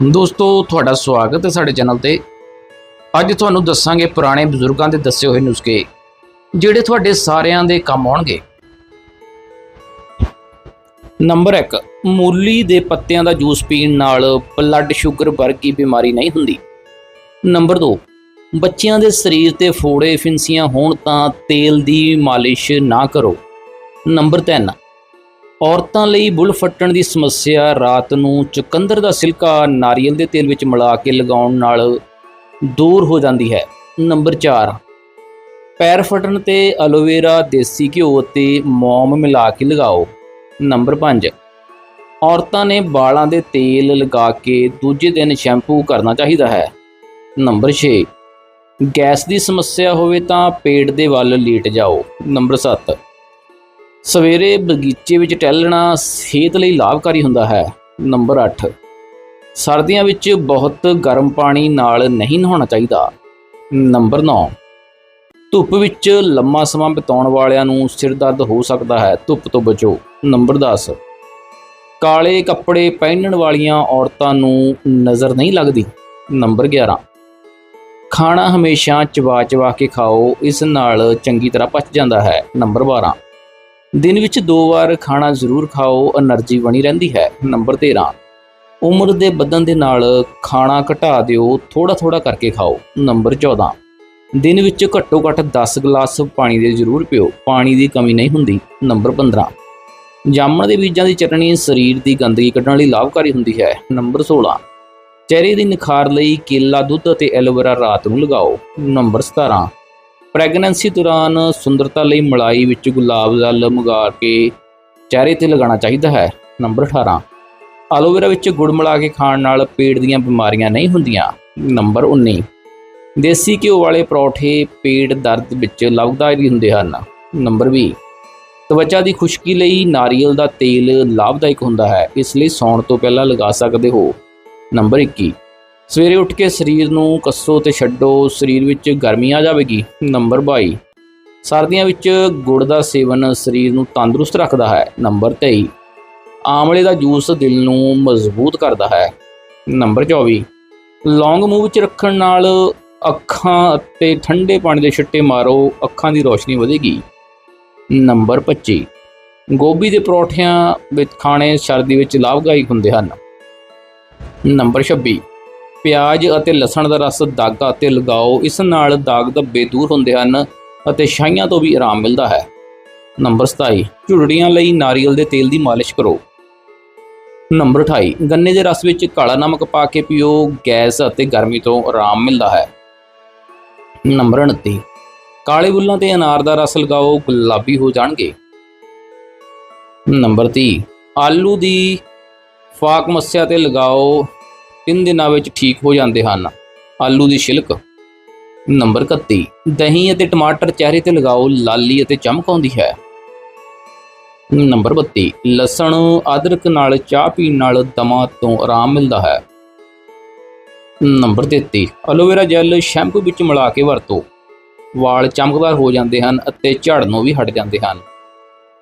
ਦੋਸਤੋ, ਤੁਹਾਡਾ ਸਵਾਗਤ ਹੈ ਸਾਡੇ ਚੈਨਲ ਤੇ। ਅੱਜ ਤੁਹਾਨੂੰ ਦੱਸਾਂਗੇ ਪੁਰਾਣੇ ਬਜ਼ੁਰਗਾਂ ਦੇ ਦੱਸੇ ਹੋਏ ਨੁਸਖੇ, ਜਿਹੜੇ ਤੁਹਾਡੇ ਸਾਰਿਆਂ ਦੇ ਕੰਮ ਆਉਣਗੇ। ਨੰਬਰ 1 ਮੂਲੀ ਦੇ ਪੱਤਿਆਂ ਦਾ ਜੂਸ ਪੀਣ ਨਾਲ ਬਲੱਡ ਸ਼ੂਗਰ ਵਰਗੀ ਬਿਮਾਰੀ ਨਹੀਂ ਹੁੰਦੀ। ਨੰਬਰ 2 ਬੱਚਿਆਂ ਦੇ ਸਰੀਰ ਤੇ ਫੋੜੇ ਫਿੰਸੀਆਂ ਹੋਣ ਤਾਂ ਤੇਲ ਦੀ ਮਾਲਿਸ਼ ਨਾ ਕਰੋ। ਨੰਬਰ 3 ਔਰਤਾਂ ਲਈ ਬੁੱਲ ਫੱਟਣ ਦੀ ਸਮੱਸਿਆ ਰਾਤ ਨੂੰ ਚੁਕੰਦਰ ਦਾ ਸਿਲਕਾ ਨਾਰੀਅਲ ਦੇ ਤੇਲ ਵਿੱਚ ਮਿਲਾ ਕੇ ਲਗਾਉਣ ਨਾਲ ਦੂਰ ਹੋ ਜਾਂਦੀ ਹੈ। ਨੰਬਰ 4 ਪੈਰ ਫਟਣ ਤੇ ਐਲੋਵੇਰਾ, ਦੇਸੀ ਘਿਓ ਅਤੇ ਮੋਮ ਮਿਲਾ ਕੇ ਲਗਾਓ। ਨੰਬਰ 5 ਔਰਤਾਂ ਨੇ ਵਾਲਾਂ ਦੇ ਤੇਲ ਲਗਾ ਕੇ ਦੂਜੇ ਦਿਨ ਸ਼ੈਂਪੂ ਕਰਨਾ ਚਾਹੀਦਾ ਹੈ। ਨੰਬਰ 6 ਗੈਸ ਦੀ ਸਮੱਸਿਆ ਹੋਵੇ ਤਾਂ ਪੇਟ ਦੇ ਵੱਲ ਲੀਟ ਜਾਓ। ਨੰਬਰ 7 ਸਵੇਰੇ ਬਗੀਚੇ ਵਿੱਚ ਟਹਿਲਣਾ ਸਿਹਤ ਲਈ ਲਾਭਕਾਰੀ ਹੁੰਦਾ ਹੈ। ਨੰਬਰ 8 ਸਰਦੀਆਂ ਵਿੱਚ ਬਹੁਤ ਗਰਮ ਪਾਣੀ ਨਾਲ ਨਹੀਂ ਨਹਾਉਣਾ ਚਾਹੀਦਾ। ਨੰਬਰ 9 ਧੁੱਪ ਵਿੱਚ ਲੰਮਾ ਸਮਾਂ ਬਿਤਾਉਣ ਵਾਲਿਆਂ ਨੂੰ ਸਿਰ ਦਰਦ ਹੋ ਸਕਦਾ ਹੈ। ਧੁੱਪ ਤੋਂ ਬਚੋ। ਨੰਬਰ 10 ਕਾਲੇ ਕੱਪੜੇ ਪਹਿਨਣ ਵਾਲੀਆਂ ਔਰਤਾਂ ਨੂੰ ਨਜ਼ਰ ਨਹੀਂ ਲੱਗਦੀ। ਨੰਬਰ 11 ਖਾਣਾ ਹਮੇਸ਼ਾ ਚਬਾ ਚਬਾ ਕੇ ਖਾਓ। ਇਸ ਨਾਲ ਚੰਗੀ ਤਰ੍ਹਾਂ ਪਚ ਜਾਂਦਾ ਹੈ। ਨੰਬਰ 12 ਦਿਨ ਵਿੱਚ ਦੋ ਵਾਰ ਖਾਣਾ ਜ਼ਰੂਰ ਖਾਓ, એનર્ਜੀ ਬਣੀ ਰਹਿੰਦੀ ਹੈ। ਨੰਬਰ 13 ਉਮਰ ਦੇ ਵਧਣ ਦੇ ਨਾਲ ਖਾਣਾ ਘਟਾ ਦਿਓ ਥੋੜਾ ਥੋੜਾ ਕਰਕੇ ਖਾਓ। ਨੰਬਰ 14 ਦਿਨ ਵਿੱਚ ਘੱਟੋ ਘੱਟ 10 ਗਲਾਸ ਪਾਣੀ ਦੇ ਜ਼ਰੂਰ ਪੀਓ, ਪਾਣੀ ਦੀ ਕਮੀ ਨਹੀਂ ਹੁੰਦੀ। ਨੰਬਰ 15 ਜਾਮਣ ਦੇ ਬੀਜਾਂ ਦੀ ਚਟਣੀ ਸਰੀਰ ਦੀ ਗੰਦਗੀ ਕੱਢਣ ਲਈ ਲਾਭਕਾਰੀ ਹੁੰਦੀ ਹੈ। ਨੰਬਰ 16 ਚਿਹਰੇ ਦੀ ਨਿਖਾਰ ਲਈ ਕੇਲਾ ਦੁੱਧ ਅਤੇ ਐਲੋਵੇਰਾ ਰਾਤ ਨੂੰ ਲਗਾਓ। ਨੰਬਰ 17 ਪ੍ਰੈਗਨੈਂਸੀ ਦੌਰਾਨ ਸੁੰਦਰਤਾ ਲਈ ਮਲਾਈ ਵਿੱਚ ਗੁਲਾਬ ਜਲ ਮੰਗਾ ਕੇ ਚਿਹਰੇ ਤੇ ਲਗਾਉਣਾ ਚਾਹੀਦਾ ਹੈ। ਨੰਬਰ 18 ਐਲੋਵੇਰਾ ਵਿੱਚ ਗੁੜ ਮਿਲਾ ਕੇ ਖਾਣ ਨਾਲ ਪੇਟ ਦੀਆਂ ਬਿਮਾਰੀਆਂ ਨਹੀਂ ਹੁੰਦੀਆਂ। ਨੰਬਰ 19 ਦੇਸੀ ਘਿਓ ਵਾਲੇ ਪਰੌਠੇ ਪੇਟ ਦਰਦ ਵਿੱਚ ਲਾਭਦਾਇਕ ਹੁੰਦੇ ਹਨ। ਨੰਬਰ 20 ਤਵਚਾ ਦੀ ਖੁਸ਼ਕੀ ਲਈ ਨਾਰੀਅਲ ਦਾ ਤੇਲ ਲਾਭਦਾਇਕ ਹੁੰਦਾ ਹੈ। ਇਸ ਲਈ ਸੌਣ ਤੋਂ ਪਹਿਲਾਂ ਲਗਾ ਸਕਦੇ ਹੋ। ਨੰਬਰ 21 ਸਵੇਰੇ ਉੱਠ ਕੇ ਸਰੀਰ ਨੂੰ ਕੱਸੋ ਤੇ ਛੱਡੋ, ਸਰੀਰ ਵਿੱਚ ਗਰਮੀ ਆ ਜਾਵੇਗੀ। ਨੰਬਰ 22 ਸਰਦੀਆਂ ਵਿੱਚ ਗੁੜ ਦਾ ਸੇਵਨ ਸਰੀਰ ਨੂੰ ਤੰਦਰੁਸਤ ਰੱਖਦਾ ਹੈ। ਨੰਬਰ 23 ਆਮਲੇ ਦਾ ਜੂਸ ਦਿਲ ਨੂੰ ਮਜ਼ਬੂਤ ਕਰਦਾ ਹੈ। ਨੰਬਰ 24 ਲੌਂਗ ਮੂੰਹ ਵਿੱਚ ਰੱਖਣ ਨਾਲ ਅੱਖਾਂ ਅਤੇ ਠੰਡੇ ਪਾਣੀ ਦੇ ਛਿੱਟੇ ਮਾਰੋ, ਅੱਖਾਂ ਦੀ ਰੋਸ਼ਨੀ ਵਧੇਗੀ। ਨੰਬਰ 25 ਗੋਭੀ ਦੇ ਪਰੌਠਿਆਂ ਵਿੱਚ ਖਾਣੇ ਸਰਦੀ ਵਿੱਚ ਲਾਭਦਾਇਕ ਹੁੰਦੇ ਹਨ। ਨੰਬਰ 26 ਪਿਆਜ਼ ਅਤੇ ਲਸਣ ਦਾ ਰਸ ਦਾਗਾ ਤੇ ਲਗਾਓ। ਇਸ ਨਾਲ ਦਾਗ ਧੱਬੇ ਦੂਰ ਹੁੰਦੇ ਹਨ ਅਤੇ ਛਾਈਆਂ ਤੋਂ ਵੀ ਆਰਾਮ ਮਿਲਦਾ ਹੈ। ਨੰਬਰ 27 ਝੁਰੜੀਆਂ ਲਈ ਨਾਰੀਅਲ ਦੇ ਤੇਲ ਦੀ ਮਾਲਿਸ਼ ਕਰੋ। ਨੰਬਰ 28 ਗੰਨੇ ਦੇ ਰਸ ਵਿੱਚ ਕਾਲਾ ਨਮਕ ਪਾ ਕੇ ਪੀਓ। ਗੈਸ ਅਤੇ ਗਰਮੀ ਤੋਂ ਆਰਾਮ ਮਿਲਦਾ ਹੈ। ਨੰਬਰ 29 ਕਾਲੇ ਬੁੱਲਾਂ ਤੇ ਅਨਾਰ ਦਾ ਰਸ ਲਗਾਓ। ਗੁਲਾਬੀ ਹੋ ਜਾਣਗੇ। ਨੰਬਰ 30 ਆਲੂ ਦੀ ਫਾਕ ਮੱਸਿਆ ਤੇ ਲਗਾਓ। ਤਿੰਨ ਦਿਨਾਂ ਵਿੱਚ ਠੀਕ ਹੋ ਜਾਂਦੇ ਹਨ। ਆਲੂ ਦੀ ਛਿਲਕ। ਨੰਬਰ 31 ਦਹੀਂ ਅਤੇ ਟਮਾਟਰ ਚਿਹਰੇ ਤੇ ਲਗਾਓ, ਲਾਲੀ ਅਤੇ ਚਮਕ ਆਉਂਦੀ ਹੈ। ਨੰਬਰ 32 ਲਸਣ ਅਦਰਕ ਨਾਲ ਚਾਹ ਪੀਣ ਨਾਲ ਦਮਾ ਤੋਂ ਆਰਾਮ ਮਿਲਦਾ ਹੈ। ਨੰਬਰ 33 ਐਲੋਵੇਰਾ ਜੈਲ ਸ਼ੈਂਪੂ ਵਿੱਚ ਮਿਲਾ ਕੇ ਵਰਤੋ। ਵਾਲ ਚਮਕਦਾਰ ਹੋ ਜਾਂਦੇ ਹਨ ਅਤੇ ਝੜਨੋਂ ਵੀ ਹਟ ਜਾਂਦੇ ਹਨ।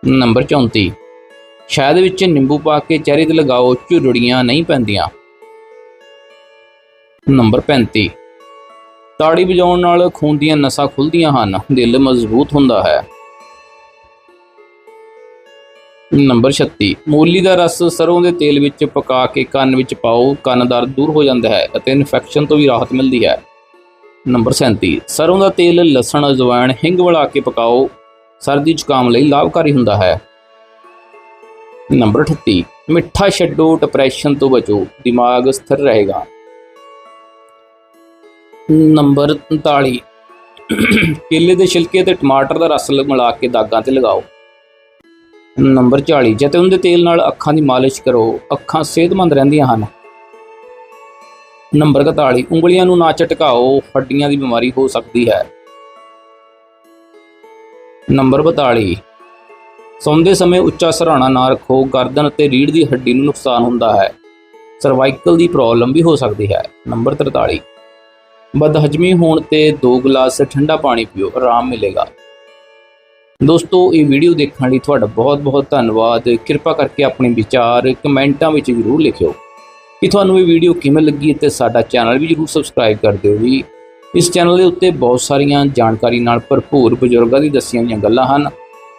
ਨੰਬਰ 34 ਸ਼ਹਿਦ ਵਿੱਚ ਨਿੰਬੂ ਪਾ ਕੇ ਚਿਹਰੇ ਤੇ ਲਗਾਓ, ਝੁਰੜੀਆਂ ਨਹੀਂ ਪੈਂਦੀਆਂ। ਨੰਬਰ 35 ਤਾੜੀ ਵਜਾਉਣ ਨਾਲ ਖੂਨ ਦੀਆਂ ਨਸਾਂ ਖੁੱਲਦੀਆਂ ਹਨ, ਦਿਲ ਮਜ਼ਬੂਤ ਹੁੰਦਾ ਹੈ। ਨੰਬਰ 36 ਮੂਲੀ ਦਾ ਰਸ ਸਰੋਂ ਦੇ ਤੇਲ ਵਿੱਚ ਪਕਾ ਕੇ ਕੰਨ ਵਿੱਚ ਪਾਓ, ਕੰਨ ਦਰਦ ਦੂਰ ਹੋ ਜਾਂਦਾ ਹੈ ਅਤੇ ਇਨਫੈਕਸ਼ਨ ਤੋਂ ਵੀ ਰਾਹਤ ਮਿਲਦੀ ਹੈ। ਨੰਬਰ 37 ਸਰੋਂ ਦਾ ਤੇਲ ਲਸਣ, ਅਜਵਾਇਣ, ਹਿੰਗ ਮਿਲਾ ਕੇ ਪਕਾਓ, ਸਰਦੀ ਜ਼ੁਕਾਮ ਲਈ ਲਾਭਕਾਰੀ ਹੁੰਦਾ ਹੈ। ਨੰਬਰ 38 ਮਿੱਠਾ ਛੱਡੋ ਡਿਪਰੈਸ਼ਨ ਤੋਂ ਬਚੋ, ਦਿਮਾਗ ਸਥਿਰ ਰਹੇਗਾ। ਨੰਬਰ 39 ਕੇਲੇ ਦੇ ਛਿਲਕੇ ਤੇ ਟਮਾਟਰ ਦਾ ਰਸ ਮਿਲਾ ਕੇ ਦਾਗਾਂ ਤੇ ਲਗਾਓ। ਨੰਬਰ 40 ਜੈਤੂਨ ਦੇ ਤੇਲ ਨਾਲ ਅੱਖਾਂ ਦੀ ਮਾਲਿਸ਼ ਕਰੋ। ਅੱਖਾਂ ਸਿਹਤਮੰਦ ਰਹਿੰਦੀਆਂ ਹਨ। ਨੰਬਰ 41 ਉਂਗਲੀਆਂ ਨੂੰ ਨਾ ਝਟਕਾਓ। ਹੱਡੀਆਂ ਦੀ ਬਿਮਾਰੀ ਹੋ ਸਕਦੀ ਹੈ। ਨੰਬਰ 42 ਸੌਂਦੇ ਸਮੇਂ ਉੱਚਾ ਸਰਾਣਾ ਨਾ ਰੱਖੋ। ਗਰਦਨ ਅਤੇ ਰੀੜ੍ਹ ਦੀ ਹੱਡੀ ਨੂੰ ਨੁਕਸਾਨ ਹੁੰਦਾ ਹੈ। ਸਰਵਾਈਕਲ ਦੀ ਪ੍ਰੋਬਲਮ ਵੀ ਹੋ ਸਕਦੀ ਹੈ। ਨੰਬਰ 43 ਬਦਹਜਮੀ ਹੋਣ ਤੇ 2 ਗਲਾਸ ਠੰਡਾ ਪਾਣੀ ਪੀਓ, ਆਰਾਮ ਮਿਲੇਗਾ। ਦੋਸਤੋ, ਇਹ ਵੀਡੀਓ ਦੇਖਣ ਲਈ ਤੁਹਾਡਾ ਬਹੁਤ ਬਹੁਤ ਧੰਨਵਾਦ। ਕਿਰਪਾ ਕਰਕੇ ਆਪਣੇ ਵਿਚਾਰ ਕਮੈਂਟਾਂ ਵਿੱਚ ਜ਼ਰੂਰ ਲਿਖਿਓ ਕਿ ਤੁਹਾਨੂੰ ਇਹ ਵੀਡੀਓ ਕਿਵੇਂ ਲੱਗੀ ਤੇ ਸਾਡਾ ਚੈਨਲ ਵੀ ਜਰੂਰ ਸਬਸਕ੍ਰਾਈਬ ਕਰ ਦਿਓ ਜੀ। ਇਸ ਚੈਨਲ ਦੇ ਉੱਤੇ ਬਹੁਤ ਸਾਰੀਆਂ ਜਾਣਕਾਰੀ ਨਾਲ ਭਰਪੂਰ ਬਜ਼ੁਰਗਾਂ ਦੀ ਦੱਸੀਆਂ ਹੋਈਆਂ ਗੱਲਾਂ ਹਨ।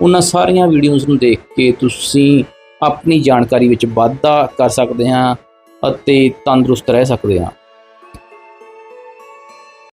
ਉਹਨਾਂ ਸਾਰੀਆਂ ਵੀਡੀਓਜ਼ ਨੂੰ ਦੇਖ ਕੇ ਤੁਸੀਂ ਆਪਣੀ ਜਾਣਕਾਰੀ ਵਿੱਚ ਵਾਧਾ ਕਰ ਸਕਦੇ ਹਾਂ ਅਤੇ ਤੰਦਰੁਸਤ ਰਹਿ ਸਕਦੇ ਹਾਂ।